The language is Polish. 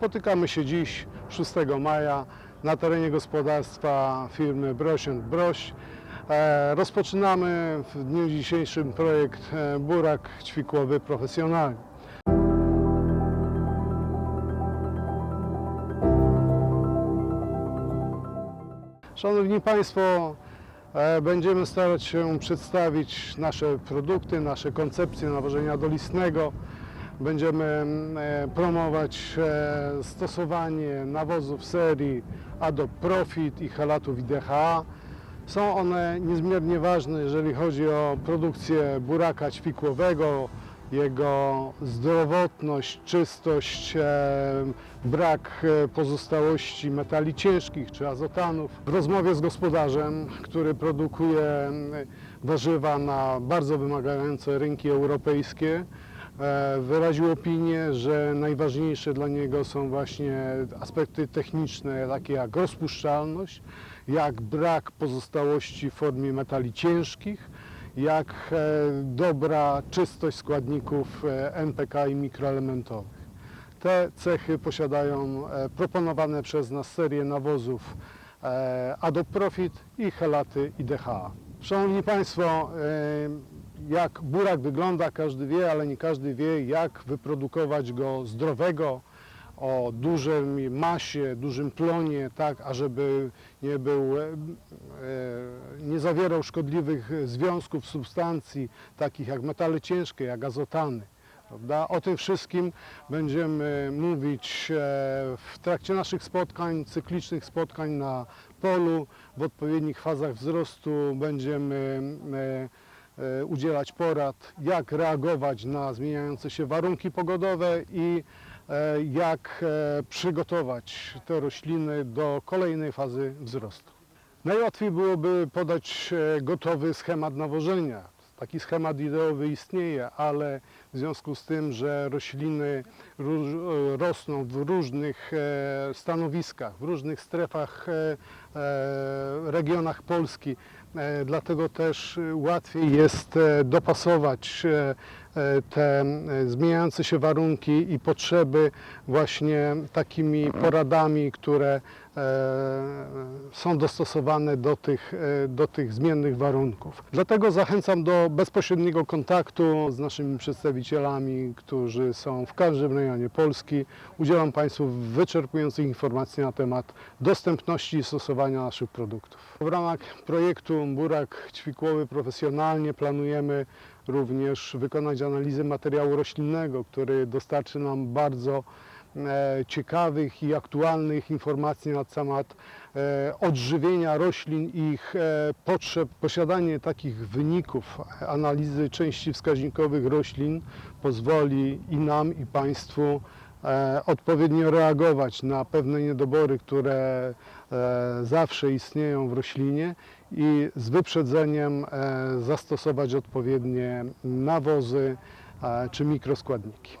Spotykamy się dziś 6 maja na terenie gospodarstwa firmy Broś Broś. E, Rozpoczynamy w dniu dzisiejszym projekt e, Burak Ćwikłowy Profesjonalny. Szanowni Państwo, e, będziemy starać się przedstawić nasze produkty, nasze koncepcje nawożenia dolistnego. Będziemy mm, e, promować e, stosowanie nawozów serii Adop Profit i halatów IDHA. Są one niezmiernie ważne, jeżeli chodzi o produkcję buraka ćwikłowego, jego zdrowotność, czystość, e, brak pozostałości metali ciężkich czy azotanów. W rozmowie z gospodarzem, który produkuje mm, warzywa na bardzo wymagające rynki europejskie, wyraził opinię, że najważniejsze dla niego są właśnie aspekty techniczne, takie jak rozpuszczalność, jak brak pozostałości w formie metali ciężkich, jak e, dobra czystość składników e, NPK i mikroelementowych. Te cechy posiadają e, proponowane przez nas serie nawozów e, Adop Profit i helaty IDHA. Szanowni Państwo, e, jak burak wygląda, każdy wie, ale nie każdy wie, jak wyprodukować go zdrowego, o dużej masie, dużym plonie, tak, ażeby nie był, e, e, nie zawierał szkodliwych związków, substancji, takich jak metale ciężkie, jak azotany. Prawda? O tym wszystkim będziemy mówić e, w trakcie naszych spotkań, cyklicznych spotkań na polu. W odpowiednich fazach wzrostu będziemy udzielać porad, jak reagować na zmieniające się warunki pogodowe i e, jak e, przygotować te rośliny do kolejnej fazy wzrostu. Najłatwiej byłoby podać e, gotowy schemat nawożenia. Taki schemat ideowy istnieje, ale w związku z tym, że rośliny e, rosną w różnych e, stanowiskach, w różnych strefach, e, e, regionach Polski, e, dlatego też e, łatwiej jest e, dopasować e, e, te e, zmieniające się warunki i potrzeby właśnie takimi poradami, które e, są dostosowane do tych, e, do tych zmiennych warunków. Dlatego zachęcam do bezpośredniego kontaktu z naszymi przedstawicielami, którzy są w każdym rejonie Polski. Udzielam Państwu wyczerpujących informacji na temat dostępności i stosowania naszych produktów. W ramach projektu Burak Ćwikłowy Profesjonalnie planujemy również wykonać analizę materiału roślinnego, który dostarczy nam bardzo e, ciekawych i aktualnych informacji na temat e, odżywienia roślin i ich e, potrzeb. Posiadanie takich wyników analizy części wskaźnikowych roślin pozwoli i nam, i Państwu odpowiednio reagować na pewne niedobory, które zawsze istnieją w roślinie i z wyprzedzeniem e, zastosować odpowiednie nawozy e, czy mikroskładniki.